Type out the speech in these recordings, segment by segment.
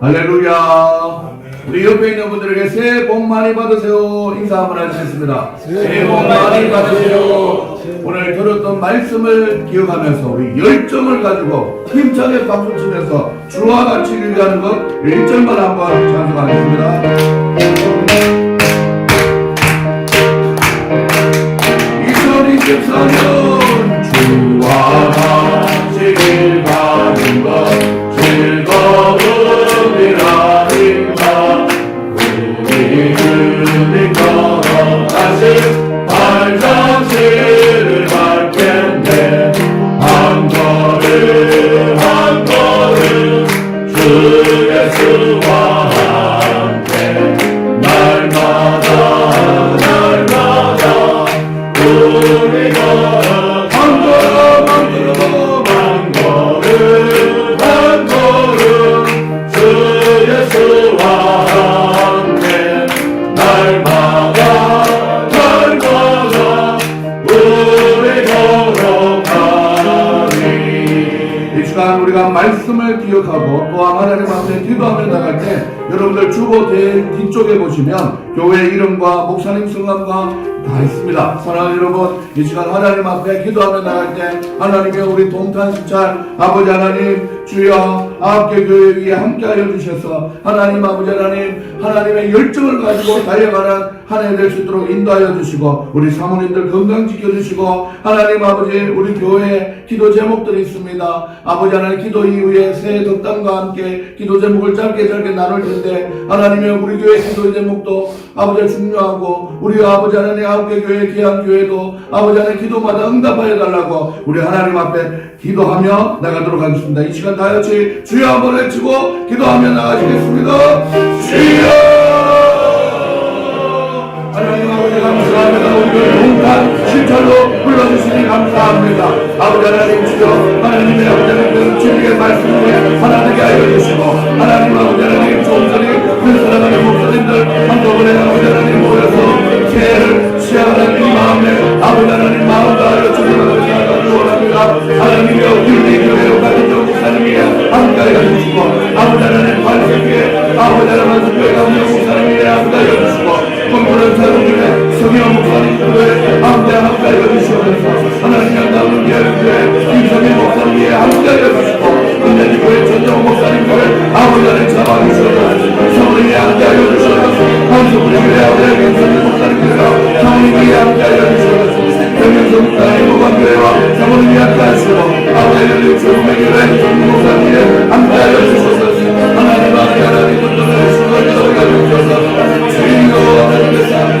할렐루야. 우리 옆에 있는 분들에게 새해 복 많이 받으세요. 인사 한번 하시겠습니다. 새해 복 많이 받으세요. 오늘 들었던 말씀을 기억하면서 우리 열정을 가지고 힘차게 박수 치면서 주와 같이 일하는 것 1절만 한번 찬송하겠습니다. 2024년 주와 기억하고 또한 하나님 앞에 기도하며 나갈 때 여러분들 주보 대 뒤쪽에 보시면 교회 이름과 목사님 성함과 다 있습니다. 사랑하는 여러분, 이 시간 하나님 앞에 기도하며 나갈 때 하나님의 우리 동탄 수찰 아버지 하나님 주여 함께 교회 위에 함께하여 주셔서 하나님 아버지 하나님 하나님의 열정을 가지고 달려가는 한 해 될 수 있도록 인도하여 주시고 우리 사모님들 건강 지켜주시고 하나님 아버지 우리 교회 기도 제목들이 있습니다. 아버지 하나님 기도 이후에 새해 덕담과 함께 기도 제목을 짧게 짧게 나눌 텐데 하나님의 우리 교회 기도 제목도 아버지 중요하고 우리 아버지 하나님 아홉개 교회 귀한 교회도 아버지 하나님 기도마다 응답하여 달라고 우리 하나님 앞에 기도하며 나가도록 하겠습니다. 이 시간 다 같이 주여 한번 외치고 기도하며 나가시겠습니다. 주여 하나님 아버지 감사합니다. 우리를 용탄 실천로 불러주시니 감사합니다. 아버지 하나님 주여 하나님의 아버지 하나님 주님의 말씀을 하나님께 알려주시고 하나님 아버지 하나님 좋은 소리 그 사랑하는 목사님들 한꺼번에 아버지 하나님 모여서 새해를 시작하는 이 마음에 아버지 하나님 마음 다하여 주님을 원합니다. 하나님의 우리 교회로 가진 목사님이 함께 하여 주시고 아버지 하나님 관세기에 목사님 무관교회와 사모님이 함께하시고 아버지 하나님 주님의 교회 전정 목사님의 함께하여 주시옵소서 하나님 아버지 하나님 분들을 수고하여 주시옵소서 주여 하나님께서 함께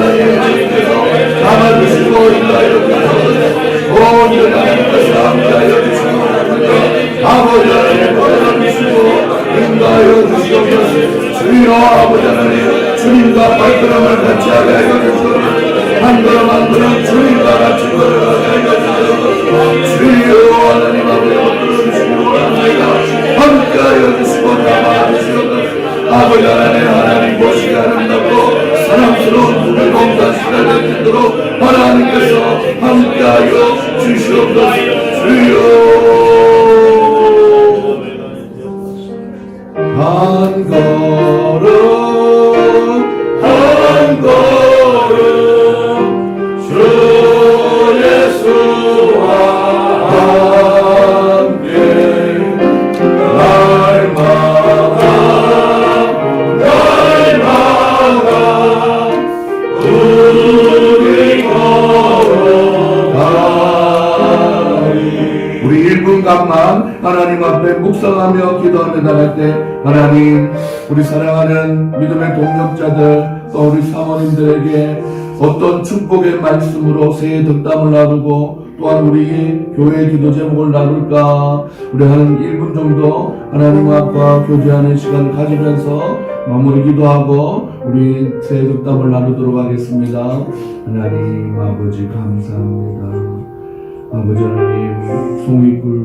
묵상하며 기도하며 나갈 때 하나님 우리 사랑하는 믿음의 동역자들 또 우리 사모님들에게 어떤 축복의 말씀으로 새해 덕담을 나누고 또한 우리 교회 기도 제목을 나눌까 우리 한 1분 정도 하나님 앞과 교제하는 시간 가지면서 마무리 기도하고 우리 새해 덕담을 나누도록 하겠습니다. 하나님 아버지 감사합니다. 아버지 하나님 송이불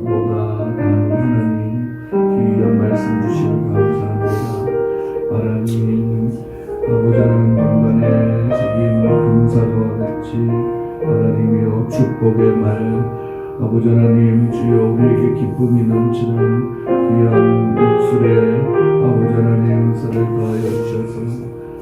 아버지 하나님 주여 우리에게 기쁨이 넘치는 귀한 입술에 아버지 하나님 은사를 더하여 주셔서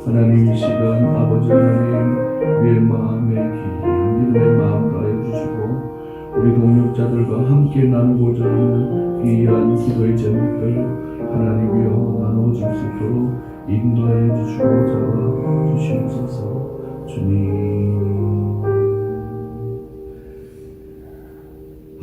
하나님 이 시간 아버지 하나님 우리의 마음에 귀한 믿음의 마음 더하여 주시고 우리 동역자들과 함께 나누고자 하는 귀한 기도의 제목들 하나님이여 나누어질 수 있도록 인도하여 주시고 잡아 주시옵소서. 주님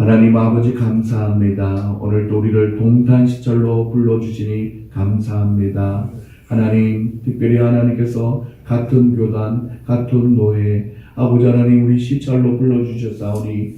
하나님 아버지 감사합니다. 오늘도 우리를 동탄 시절로 불러주시니 감사합니다. 하나님, 특별히 하나님께서 같은 교단, 같은 노예, 아버지 하나님 우리 시찰로 불러주셨사오니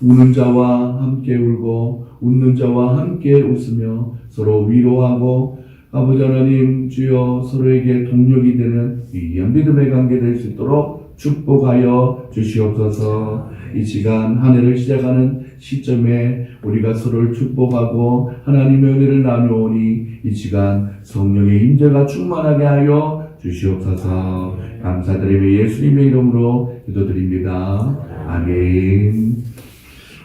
우는 자와 함께 울고 웃는 자와 함께 웃으며 서로 위로하고 아버지 하나님 주여 서로에게 동력이 되는 귀한 믿음의 관계 될 수 있도록 축복하여 주시옵소서. 이 시간 한 해를 시작하는 시점에 우리가 서로를 축복하고 하나님의 은혜를 나누오니 이 시간 성령의 임재가 충만하게 하여 주시옵소서. 감사드리며 예수님의 이름으로 기도드립니다. 아멘.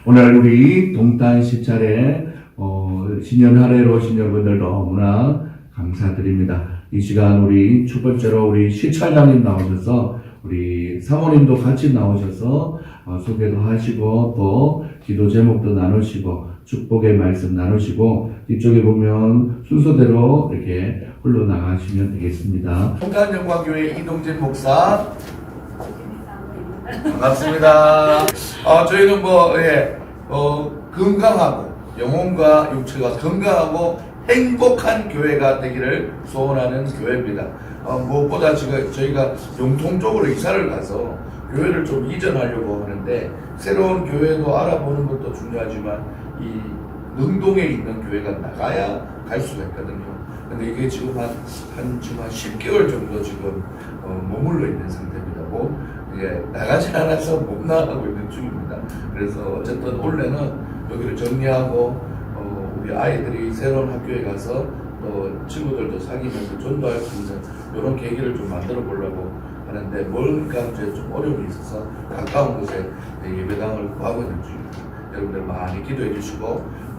오늘 우리 동탄 시찰에 어, 신년 할애로 오신 여러분들 너무나 감사드립니다. 이 시간 우리 첫 번째로 우리 시찰장님 나오셔서 우리 사모님도 같이 나오셔서 어, 소개도 하시고 또 기도 제목도 나누시고 축복의 말씀 나누시고 뒤쪽에 보면 순서대로 이렇게 흘러나가시면 되겠습니다. 통탄영광교회 이동진 목사 반갑습니다. 어, 저희는 뭐, 예, 어, 건강하고, 영혼과 육체가 건강하고 행복한 교회가 되기를 소원하는 교회입니다. 어, 무엇보다 지금 저희가 용통 쪽으로 이사를 가서 교회를 좀 이전하려고 하는데, 새로운 교회도 알아보는 것도 중요하지만, 이 능동에 있는 교회가 나가야 갈 수가 있거든요. 근데 이게 지금 한, 한, 지금 한 10개월 정도 지금, 어, 머물러 있는 상태입니다. 뭐, 예, 나가지 않아서 못 나가고 있는 중입니다. 그래서 어쨌든 올해는 여기를 정리하고 아이들이 새로운 학교에 가서 또 친구들도 사귀면서 전도할 수 있는 이런 계기를 좀 만들어 보려고 하는데 뭔가 이제 좀 어려움이 있어서 가까운 곳에 예배당을 구하고 있는 중입니다. 여러분들 많이 기도해 주시고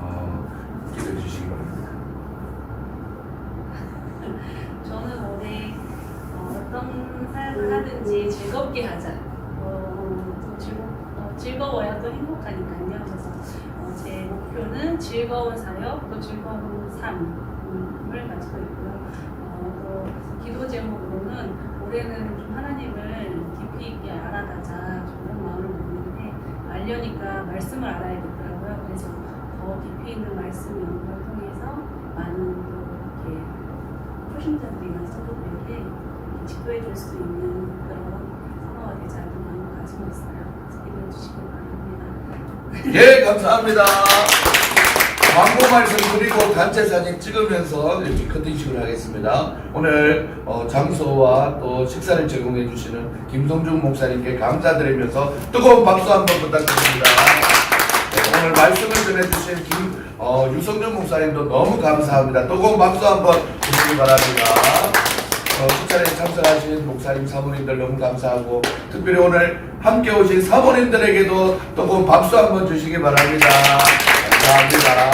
어, 기도해 주시기 바랍니다. 저는 올해 어, 어떤 삶을 하든지 즐겁게 하자. 어, 또 즐거, 어, 즐거워야 또 행복하니까요. 즐거운 사역, 또 즐거운 삶을 가지고 있고요. 어, 또 기도 제목으로는 올해는 좀 하나님을 깊이 있게 알아가자 그런 마음을 먹는데 알려니까 말씀을 알아야 되더라고요. 그래서 더 깊이 있는 말씀 연구를 통해서 많은 또 이렇게 초심자들이나 성도들에게 지도해 줄 수 있는 그런 선호가 되지 않는 마음을 가지고 있어요. 기도해 주시기 바랍니다. 예, 감사합니다. 광고 말씀 드리고 단체 사진 찍으면서 이렇게 커팅식을 하겠습니다. 오늘 어, 장소와 또 식사를 제공해 주시는 김성중 목사님께 감사드리면서 뜨거운 박수 한번 부탁드립니다. 네, 오늘 말씀을 전해주신 김 어, 유성준 목사님도 너무 감사합니다. 뜨거운 박수 한번 주시기 바랍니다. 어, 식사에 참석하신 목사님 사모님들 너무 감사하고 특별히 오늘 함께 오신 사모님들에게도 뜨거운 박수 한번 주시기 바랍니다. 감사합니다.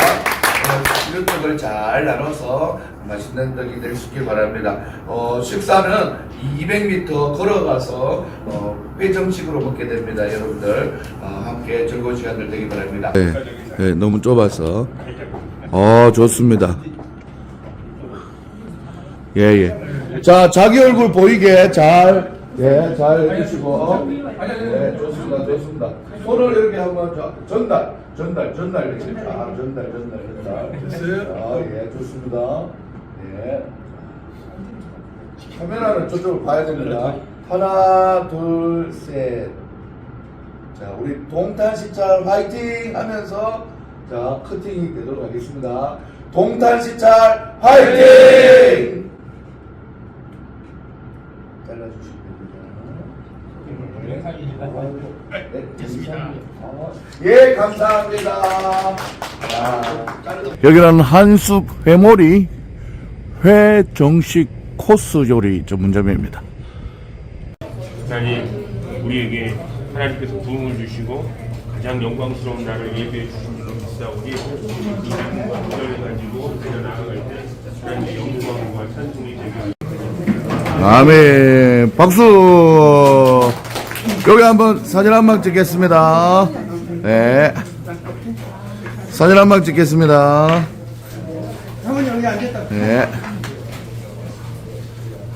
오늘 이것저것 잘 나눠서 맛있는 떡이 있길 바랍니다. 어, 식사는 200m 걸어가서 어, 회정식으로 먹게 됩니다. 여러분들 어, 함께 즐거운 시간들 되길 바랍니다. 네, 네, 너무 좁아서. 어, 좋습니다. 예, 예. 자, 자기 얼굴 보이게 잘, 예, 잘 해주시고. 예, 좋습니다, 좋습니다. 손을 이렇게 한번 자, 전달, 전달, 전달 되겠다. 아, 전달, 전달, 전달. 됐어요? 아, 예, 좋습니다. 예. 카메라는 저쪽을 봐야 됩니다. 그렇죠. 하나, 둘, 셋. 자, 우리 동탄시찰 화이팅 하면서 자, 커팅이 되도록 하겠습니다. 동탄시찰 화이팅! 잘라주시면 됩니다. 됐습니다. 예, 감사합니다. 여기는 한숲 회몰이 회 정식 코스 요리 전문점입니다. 하나님 우리에게 하나님께서 부흥을 주시고 가장 영광스러운 날을 예비해 주신 줄로 믿사오니 이 기절을 가지고 그냥 나아갈 때 하나님의 영광과 찬송이 되게 아멘. 박수. 여기 한번 사진 한 방 찍겠습니다. 네. 사진 한 방 찍겠습니다. 네.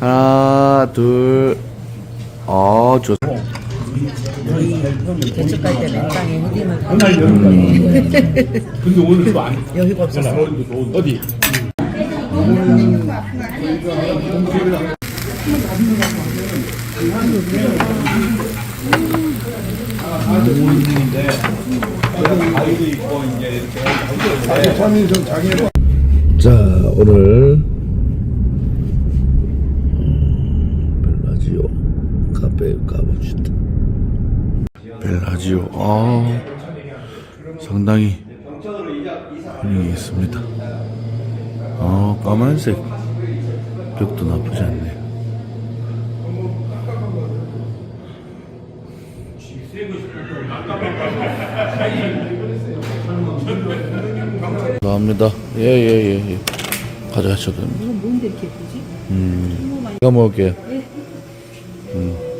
하나, 둘. 어, 좋. 개척할 때 맨땅에 헤딩을 근데 오늘 또안 여유가 없었어. 어디? 자, 오늘 음, 벨라지오 카페 가봅시다. 벨라지오, 아, 상당히 분위기 있습니다. 아, 까만색 벽도 나쁘지 않네요. 감사합니다. 예, 예, 예, 예. 가져가셔도 됩니다. 이건 뭔데 이렇게 예쁘지? 음, 이거 먹을게요. 음.